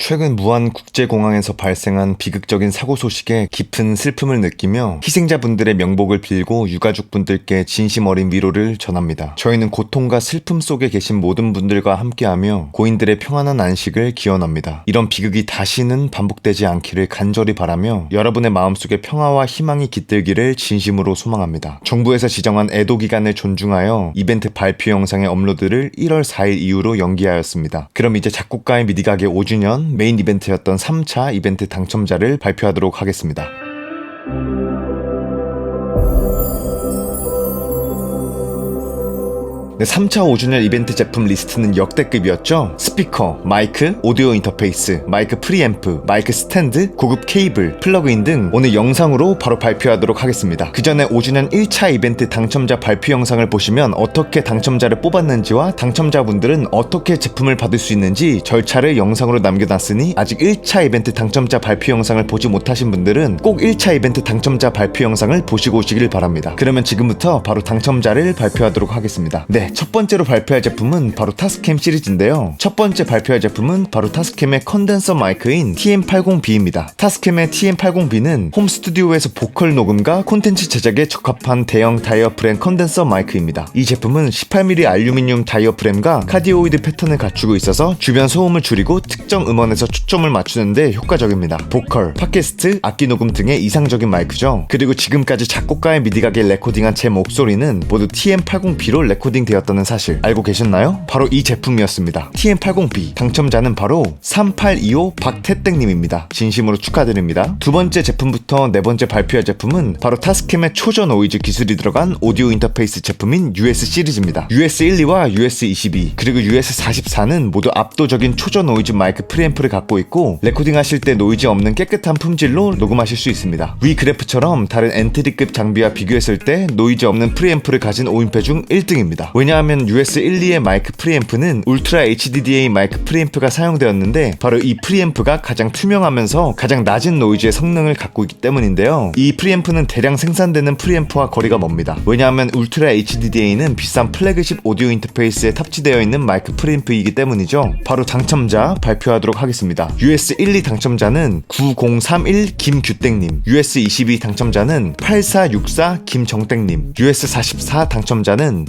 최근 무한 국제공항에서 발생한 비극적인 사고 소식에 깊은 슬픔을 느끼며 희생자분들의 명복을 빌고 유가족분들께 진심 어린 위로를 전합니다. 저희는 고통과 슬픔 속에 계신 모든 분들과 함께하며 고인들의 평안한 안식을 기원합니다. 이런 비극이 다시는 반복되지 않기를 간절히 바라며 여러분의 마음속에 평화와 희망이 깃들기를 진심으로 소망합니다. 정부에서 지정한 애도 기간을 존중하여 이벤트 발표 영상의 업로드를 1월 4일 이후로 연기하였습니다. 그럼 이제 작곡가의 미디가게 5주년 메인 이벤트였던 3차 이벤트 당첨자를 발표하도록 하겠습니다. 네, 3차 5주년 이벤트 제품 리스트는 역대급이었죠. 스피커, 마이크, 오디오 인터페이스, 마이크 프리앰프, 마이크 스탠드, 고급 케이블, 플러그인 등 오늘 영상으로 바로 발표하도록 하겠습니다. 그 전에 5주년 1차 이벤트 당첨자 발표 영상을 보시면 어떻게 당첨자를 뽑았는지와 당첨자분들은 어떻게 제품을 받을 수 있는지 절차를 영상으로 남겨놨으니 아직 1차 이벤트 당첨자 발표 영상을 보지 못하신 분들은 꼭 1차 이벤트 당첨자 발표 영상을 보시고 오시길 바랍니다. 그러면 지금부터 바로 당첨자를 발표하도록 하겠습니다. 네, 첫 번째로 발표할 제품은 바로 타스캠 시리즈인데요. 첫 번째 발표할 제품은 바로 타스캠의 컨덴서 마이크인 TM80B입니다. 타스캠의 TM80B는 홈 스튜디오에서 보컬 녹음과 콘텐츠 제작에 적합한 대형 다이어프램 컨덴서 마이크입니다. 이 제품은 18mm 알루미늄 다이어 프램과 카디오이드 패턴을 갖추고 있어서 주변 소음을 줄이고 특정 음원에서 초점을 맞추는데 효과적입니다. 보컬, 팟캐스트, 악기 녹음 등의 이상적인 마이크죠. 그리고 지금까지 작곡가의 미디가게 레코딩한 제 목소리는 모두 TM80B로 레코딩 되 었다는 사실 알고 계셨나요? 바로 이 제품이었습니다. TM80B 당첨자는 바로 3825 박태땡님입니다. 진심으로 축하드립니다. 두 번째 제품부터 네 번째 발표할 제품은 바로 타스캠의 초저 노이즈 기술이 들어간 오디오 인터페이스 제품인 US 시리즈입니다. US12와 US22 그리고 US44는 모두 압도적인 초저 노이즈 마이크 프리앰프를 갖고 있고 레코딩 하실 때 노이즈 없는 깨끗한 품질로 녹음하실 수 있습니다. 위 그래프처럼 다른 엔트리급 장비와 비교했을 때 노이즈 없는 프리앰프를 가진 5인패 중 1등입니다. 왜냐 하면 US12의 마이크 프리앰프는 울트라 HDDA 마이크 프리앰프가 사용되었는데 바로 이 프리앰프가 가장 투명하면서 가장 낮은 노이즈의 성능을 갖고 있기 때문인데요. 이 프리앰프는 대량 생산되는 프리앰프와 거리가 멉니다. 왜냐하면 울트라 HDDA는 비싼 플래그십 오디오 인터페이스에 탑재되어 있는 마이크 프리앰프이기 때문이죠. 바로 당첨자 발표하도록 하겠습니다. US12 당첨자는 9031 김규땡님, US22 당첨자는 8464 김정땡님, US44 당첨자는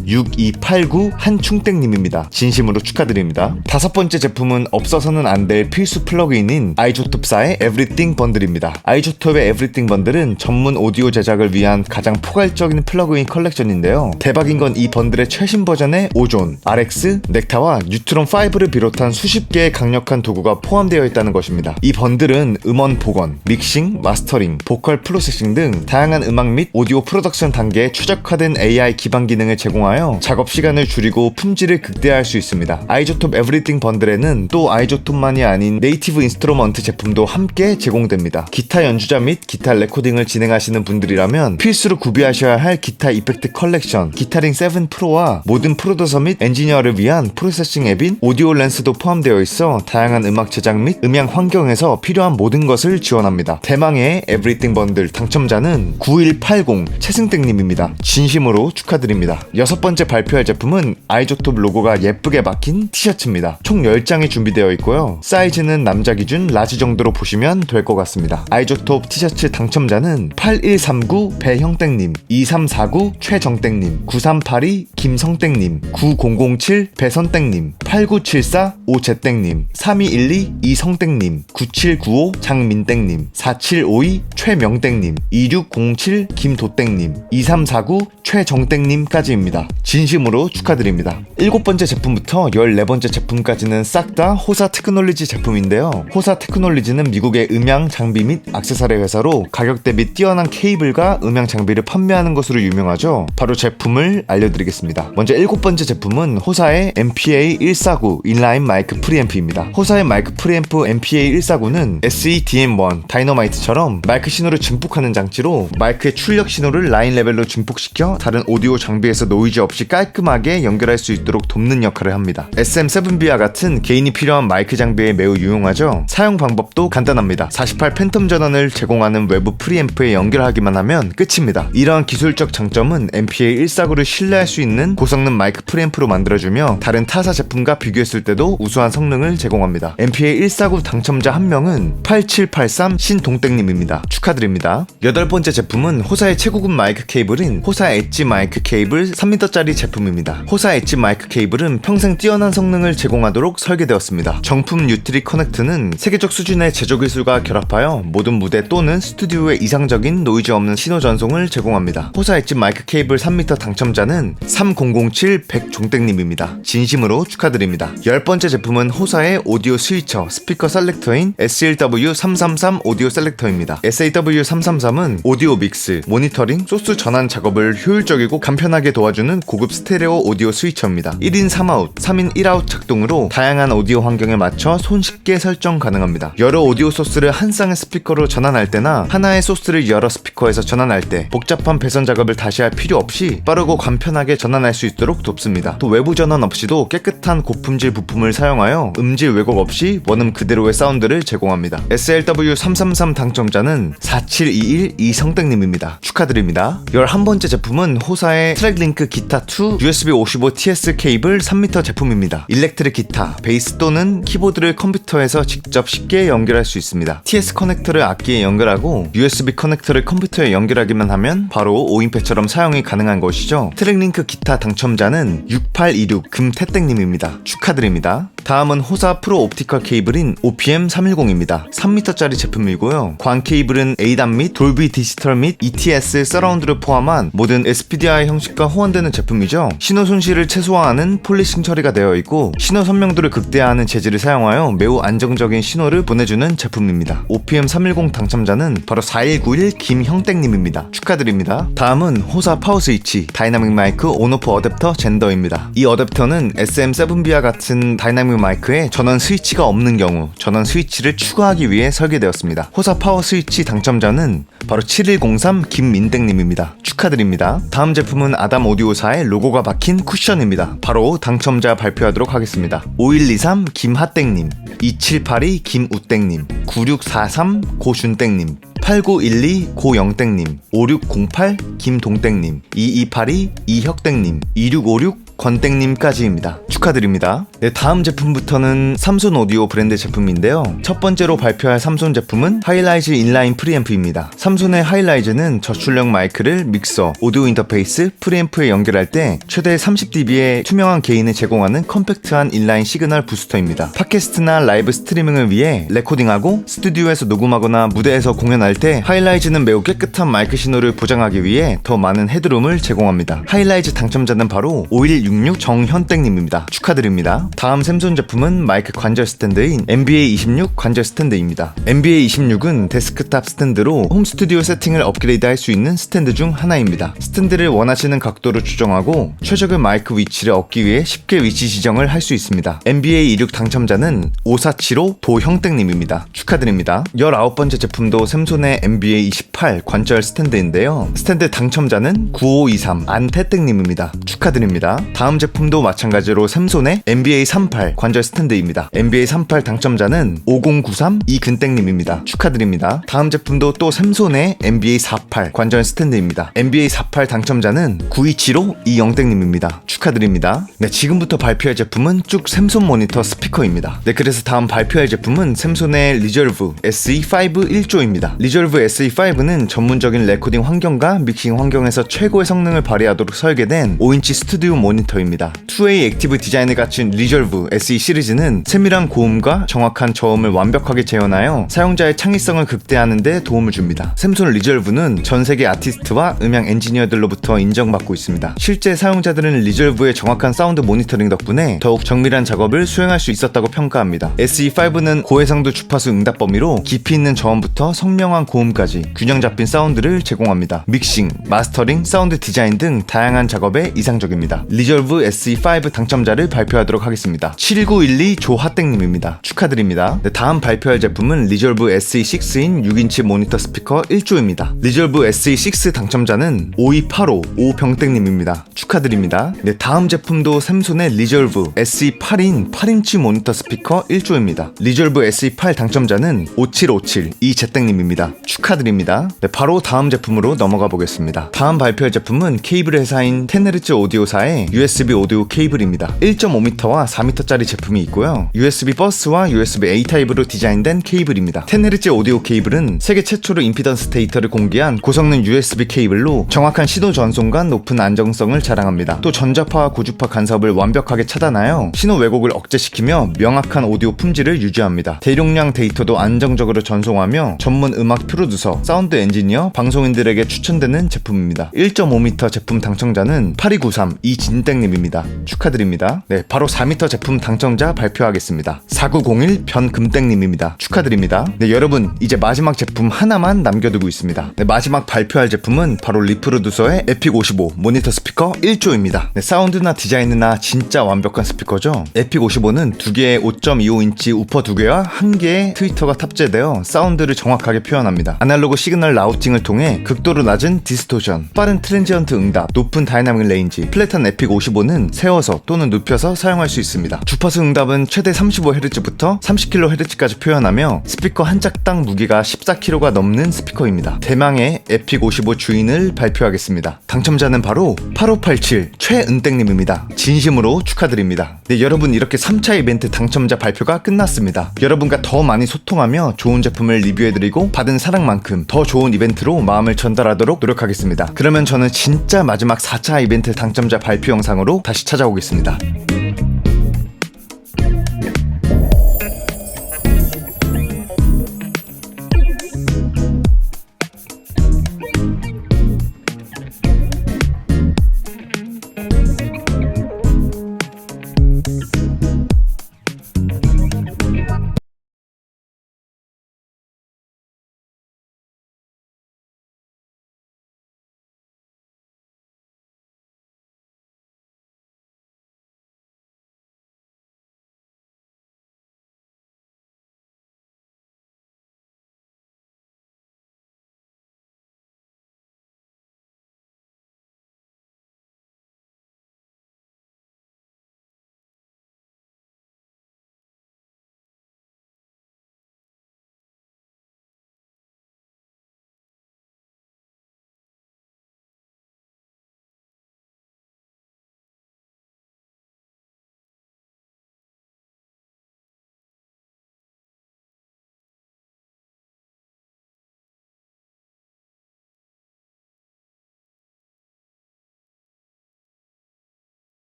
6289 한충땡님입니다. 진심으로 축하드립니다. 다섯 번째 제품은 없어서는 안 될 필수 플러그인인 아이조톱사의 에브리띵 번들입니다. 아이조톱의 에브리띵 번들은 전문 오디오 제작을 위한 가장 포괄적인 플러그인 컬렉션인데요. 대박인 건 이 번들의 최신 버전에 오존, RX, 넥타와 뉴트론 5를 비롯한 수십 개의 강력한 도구가 포함되어 있다는 것입니다. 이 번들은 음원 복원, 믹싱, 마스터링, 보컬 프로세싱 등 다양한 음악 및 오디오 프로덕션 단계에 최적화된 AI 기반 기능을 제공하여 작업 시간을 줄이고 품질을 극대화할 수 있습니다. 아이조톱 에브리띵 번들에는 또 아이조톱만이 아닌 네이티브 인스트루먼트 제품도 함께 제공됩니다. 기타 연주자 및 기타 레코딩을 진행하시는 분들이라면 필수로 구비하셔야 할 기타 이펙트 컬렉션, 기타링 7 프로와 모든 프로듀서 및 엔지니어를 위한 프로세싱 앱인 오디오 렌스도 포함되어 있어 다양한 음악 제작 및 음향 환경에서 필요한 모든 것을 지원합니다. 대망의 에브리띵 번들 당첨자는 9180 최승땡님입니다. 진심으로 축하드립니다. 여섯 번째 발표 할 제품은 아이조톱 로고가 예쁘게 박힌 티셔츠입니다. 총 10장이 준비되어 있고요. 사이즈는 남자 기준 라지 정도로 보시면 될 것 같습니다. 아이조톱 티셔츠 당첨자는 8139 배형땡님, 2349 최정땡님, 9382 김성땡님, 9007 배선땡님, 8974 오재땡님, 3212 이성땡님, 9795 장민땡님, 4752 최명땡님, 2607 김도땡님, 2349 최정땡님까지입니다. 진심으로 축하드립니다. 일곱 번째 제품부터 14번째 제품까지는 싹 다 호사 테크놀리지 제품인데요. 호사 테크놀리지는 미국의 음향 장비 및 악세사리 회사로 가격 대비 뛰어난 케이블과 음향 장비를 판매하는 것으로 유명하죠. 바로 제품을 알려드리겠습니다. 먼저 일곱 번째 제품은 호사의 MPA 149 인라인 마이크 프리앰프입니다. 호사의 마이크 프리앰프 MPA 149는 SE-DM1 다이너마이트처럼 마이크 신호를 증폭하는 장치로 마이크의 출력 신호를 라인 레벨로 증폭시켜 다른 오디오 장비에서 노이즈 없이 깔끔하게 깔끔하게 연결할 수 있도록 돕는 역할을 합니다. SM7B와 같은 개인이 필요한 마이크 장비에 매우 유용하죠. 사용 방법도 간단합니다. 48 팬텀 전원을 제공하는 외부 프리앰프에 연결하기만 하면 끝입니다. 이러한 기술적 장점은 MPA 149를 신뢰할 수 있는 고성능 마이크 프리앰프로 만들어주며 다른 타사 제품과 비교했을 때도 우수한 성능을 제공합니다. MPA 149 당첨자 한 명은 8783 신동땡님입니다. 축하드립니다. 여덟 번째 제품은 호사의 최고급 마이크 케이블인 호사 엣지 마이크 케이블 3m짜리 제품입니다. 호사 엣지 마이크 케이블은 평생 뛰어난 성능을 제공하도록 설계되었습니다. 정품 유트리 커넥트는 세계적 수준의 제조 기술과 결합하여 모든 무대 또는 스튜디오에 이상적인 노이즈 없는 신호 전송을 제공합니다. 호사 엣지 마이크 케이블 3m 당첨자는 3007 백종땡님입니다. 진심으로 축하드립니다. 열 번째 제품은 호사의 오디오 스위처 스피커 셀렉터인 SLW333 오디오 셀렉터입니다. SAW333은 오디오 믹스, 모니터링, 소스 전환 작업을 효율적이고 간편하게 도와주는 고급 스테레오 오디오 스위처입니다. 1인 3아웃, 3인 1아웃 작동으로 다양한 오디오 환경에 맞춰 손쉽게 설정 가능합니다. 여러 오디오 소스를 한 쌍의 스피커로 전환할 때나 하나의 소스를 여러 스피커에서 전환할 때 복잡한 배선 작업을 다시 할 필요 없이 빠르고 간편하게 전환할 수 있도록 돕습니다. 또 외부 전원 없이도 깨끗한 고품질 부품을 사용하여 음질 왜곡 없이 원음 그대로의 사운드를 제공합니다. SLW333 당첨자는 4721 이성땡님입니다. 축하드립니다. 11번째 제품은 호사의 트랙링크 기타 2 USB 55 TS 케이블 3m 제품입니다. 일렉트릭 기타, 베이스 또는 키보드를 컴퓨터에서 직접 쉽게 연결할 수 있습니다. TS 커넥터를 악기에 연결하고 USB 커넥터를 컴퓨터에 연결하기만 하면 바로 5인패처럼 사용이 가능한 것이죠. 트랙링크 기타 당첨자는 6826 금태땡님입니다. 축하드립니다. 다음은 호사 프로 옵티컬 케이블인 OPM 310입니다. 3m짜리 제품이고요. 광 케이블은 A단 및 돌비 디지털 및 ETS 서라운드를 포함한 모든 SPDI 형식과 호환되는 제품이죠. 신호 손실을 최소화하는 폴리싱 처리가 되어 있고 신호 선명도를 극대화하는 재질을 사용하여 매우 안정적인 신호를 보내주는 제품입니다. OPM 310 당첨자는 바로 4191 김형땡님입니다. 축하드립니다. 다음은 호사 파워 스위치 다이나믹 마이크 온오프 어댑터 젠더입니다. 이 어댑터는 SM7B와 같은 다이나믹 마이크에 전원 스위치가 없는 경우 전원 스위치를 추가하기 위해 설계되었습니다. 호사 파워 스위치 당첨자는 바로 7103 김민땡님입니다. 축하드립니다. 다음 제품은 아담 오디오사의 로고가 박힌 쿠션입니다. 바로 당첨자 발표하도록 하겠습니다. 5123 김하땡님, 2782 김우땡님, 9643 고준땡님, 8912 고영땡님, 5608 김동땡님, 2282 이혁땡님, 2656 권땡님까지입니다. 축하드립니다. 네, 다음 제품부터는 삼손 오디오 브랜드 제품인데요. 첫 번째로 발표할 삼손 제품은 하이라이즈 인라인 프리앰프입니다. 삼손의 하이라이즈는 저출력 마이크를 믹서, 오디오 인터페이스, 프리앰프에 연결할 때 최대 30dB의 투명한 게인을 제공하는 컴팩트한 인라인 시그널 부스터입니다. 팟캐스트나 라이브 스트리밍을 위해 레코딩하고 스튜디오에서 녹음하거나 무대에서 공연할 때 하이라이즈는 매우 깨끗한 마이크 신호를 보장하기 위해 더 많은 헤드룸을 제공합니다. 하이라이즈 당첨자는 바로 5166 정현땡님입니다. 축하드립니다. 다음 샘손 제품은 마이크 관절 스탠드인 NBA 26 관절 스탠드입니다. NBA 26은 데스크탑 스탠드로 홈 스튜디오 세팅을 업그레이드 할 수 있는 스탠드 중 하나입니다. 스탠드를 원하시는 각도로 조정하고 최적의 마이크 위치를 얻기 위해 쉽게 위치 지정을 할 수 있습니다. NBA 26 당첨자는 5475 도형땡님입니다. 축하드립니다. 19번째 제품도 샘손의 NBA 28 관절 스탠드인데요. 스탠드 당첨자는 9523 안태땡님입니다. 축하드립니다. 다음 제품도 마찬가지로 샘손의 NBA 38 관절 스탠드입니다. NBA 38 당첨자는 5093 이근땡님입니다. 축하드립니다. 다음 제품도 또 샘손의 NBA 48 관절 스탠드입니다. NBA 48 당첨자는 9275 이영땡님입니다. 축하드립니다. 네, 지금부터 발표할 제품은 쭉 샘손 모니터 스피커입니다. 네, 그래서 다음 발표할 제품은 샘손의 리저브 SE5 1조입니다. 리저브 SE5는 전문적인 레코딩 환경과 믹싱 환경에서 최고의 성능을 발휘하도록 설계된 5인치 스튜디오 모니터 모니터입니다. 2A 액티브 디자인을 갖춘 리졸브 SE 시리즈는 세밀한 고음과 정확한 저음을 완벽하게 재현하여 사용자의 창의성을 극대화하는 데 도움을 줍니다. 샘손 리졸브는 전 세계 아티스트와 음향 엔지니어들로부터 인정받고 있습니다. 실제 사용자들은 리졸브의 정확한 사운드 모니터링 덕분에 더욱 정밀한 작업을 수행할 수 있었다고 평가합니다. SE5는 고해상도 주파수 응답 범위로 깊이 있는 저음부터 선명한 고음까지 균형 잡힌 사운드를 제공합니다. 믹싱, 마스터링, 사운드 디자인 등 다양한 작업에 이상적입니다. 리졸 리졸브 SE5 당첨자를 발표하도록 하겠습니다. 7912 조하땡님입니다. 축하드립니다. 네, 다음 발표할 제품은 리졸브 SE6인 6인치 모니터 스피커 1조입니다. 리졸브 SE6 당첨자는 5285 오병땡님입니다. 축하드립니다. 네, 다음 제품도 샘손의 리졸브 SE8인 8인치 모니터 스피커 1조입니다. 리졸브 SE8 당첨자는 5757 이재땡님입니다. 축하드립니다. 네, 바로 다음 제품으로 넘어가 보겠습니다. 다음 발표할 제품은 케이블 회사인 테네르츠 오디오사의 USB 오디오 케이블입니다. 1.5m와 4m짜리 제품이 있고요. USB 버스와 USB A 타입으로 디자인된 케이블입니다. 테네르츠 오디오 케이블은 세계 최초로 임피던스 데이터를 공개한 고성능 USB 케이블로 정확한 신호 전송과 높은 안정성을 자랑합니다. 또 전자파와 고주파 간섭을 완벽하게 차단하여 신호 왜곡을 억제시키며 명확한 오디오 품질을 유지합니다. 대용량 데이터도 안정적으로 전송하며 전문 음악 프로듀서, 사운드 엔지니어, 방송인들에게 추천되는 제품입니다. 1.5m 제품 당첨자는 8293 이진 땡님입니다. 축하드립니다. 네, 바로 4m 제품 당첨자 발표하겠습니다. 4901 변금땡님입니다. 축하드립니다. 네, 여러분 이제 마지막 제품 하나만 남겨두고 있습니다. 네, 마지막 발표할 제품은 바로 리프로듀서의 에픽 55 모니터 스피커 1조입니다. 네, 사운드나 디자인이나 진짜 완벽한 스피커죠. 에픽 55는 두 개의 5.25인치 우퍼 두 개와 한 개의 트위터가 탑재되어 사운드를 정확하게 표현합니다. 아날로그 시그널 라우팅을 통해 극도로 낮은 디스토션, 빠른 트랜지언트 응답, 높은 다이나믹 레인지, 플랫한 에픽 55는 세워서 또는 눕혀서 사용할 수 있습니다. 주파수 응답은 최대 35Hz부터 30kHz까지 표현하며 스피커 한 짝당 무게가 14kg가 넘는 스피커입니다. 대망의 에픽 55 주인을 발표하겠습니다. 당첨자는 바로 8587 최은땡님입니다. 진심으로 축하드립니다. 네, 여러분 이렇게 3차 이벤트 당첨자 발표가 끝났습니다. 여러분과 더 많이 소통하며 좋은 제품을 리뷰해드리고 받은 사랑만큼 더 좋은 이벤트로 마음을 전달하도록 노력하겠습니다. 그러면 저는 진짜 마지막 4차 이벤트 당첨자 발표 영상으로 다시 찾아오겠습니다.